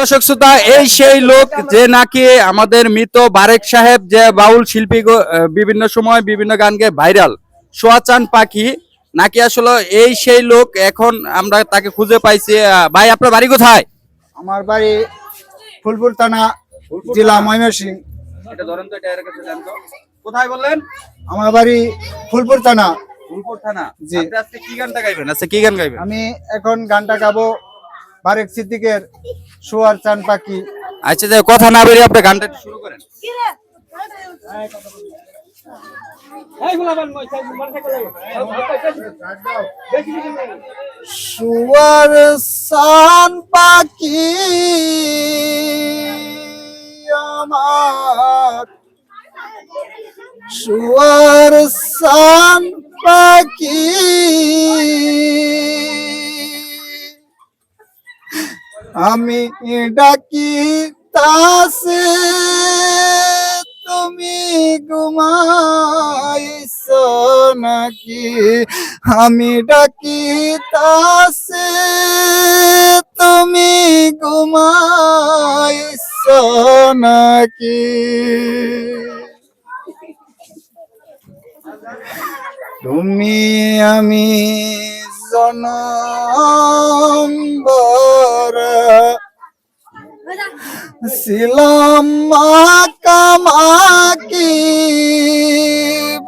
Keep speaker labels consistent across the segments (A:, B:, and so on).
A: দর্শক শ্রোতা এই সেই লোক যে নাকি আমাদের মৃত বারেক সাহেব যে বাউল শিল্পী বিভিন্ন সময় বিভিন্ন গানকে ভাইরাল সোয়াচান পাখি নাকি আসলে এই সেই লোক এখন আমরা তাকে খুঁজে পাইছি ভাই আপনার বাড়ি কোথায়?
B: আমার বাড়ি ফুলপুর থানা জেলা ময়মনসিং
A: এটা ধরেন তো এটা এর কাছে তো। কোথায় বললেন?
B: আমার বাড়ি ফুলপুর থানা।
A: ফুলপুর থানা।
B: জি।
A: আজকে কি গানটা গাইবেন? আজকে কি গান গাইবেন?
B: আমি এখন গানটা গাবো বারেক সিদ্দিকের। সোয়ার চান পাখি
A: আচ্ছা যে কথা না বেরিয়ে আপনি গানটা শুরু করেন
B: সোয়ার চান পাখি আমার সোয়ার চান পাখি আমি ডাকি তাসে তুমি ঘুমাইছ নাকি? আমি ডাকি তাসে তুমি ঘুমাইছ নাকি? তুমি আমি জনম ছিলাম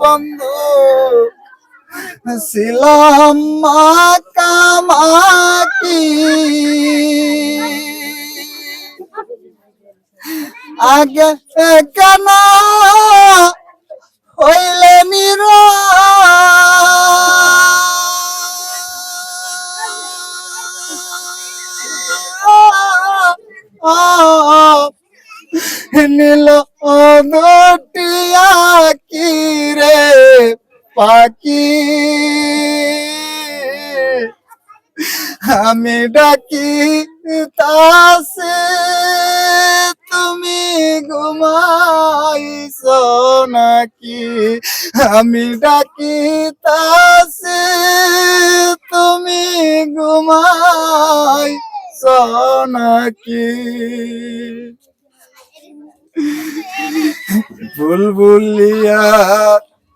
B: বন্ধু। ছিলাম আগে কেন হইলে পাখি। আমি ডাকি তাসে তুমি ঘুমাইছ নাকি? আমি ডাকি তাসে তুমি ঘুমাইছ নাকি? বুলবুলিয়া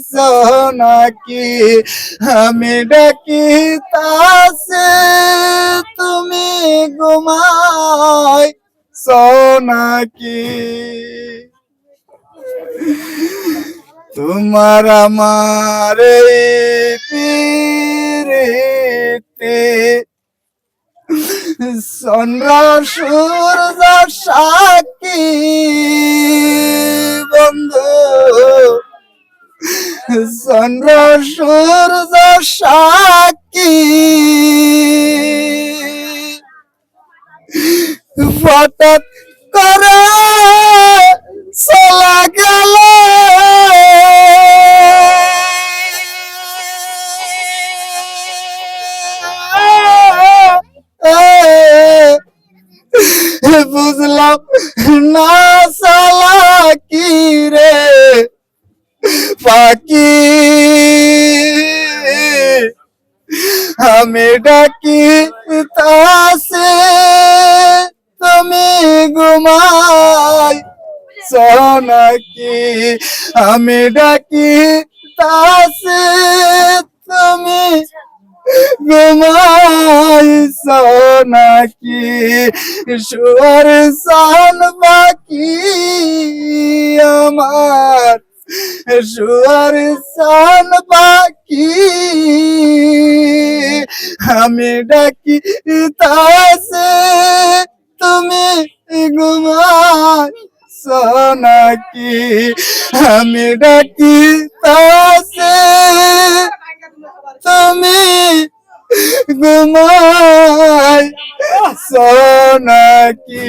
B: ঘুমাইছ নাকি আমি ডাকি তাসে তুমি ঘুমাইছ নাকি তোমার আমার পিরিতি চন্দ্র, সূর্য, সাক্ষী, বন্ধু চন্দ্র সূর্য সাক্ষী। হঠাৎ করে চলা গেল। পাখি। আমি ডাকি, তাসে তুমি ঘুমাই। নাকি? আমি ডাকি, তাসে তুমি ঘুমাইছ নাকি? শুয়ার সান বাকি আমার। শুয়ার সান পাখি, আমি ডাকি তাসে তুমি ঘুমাই সোনাকি আমি ডাকি তাসে তুমি ঘুমাই সোনাকি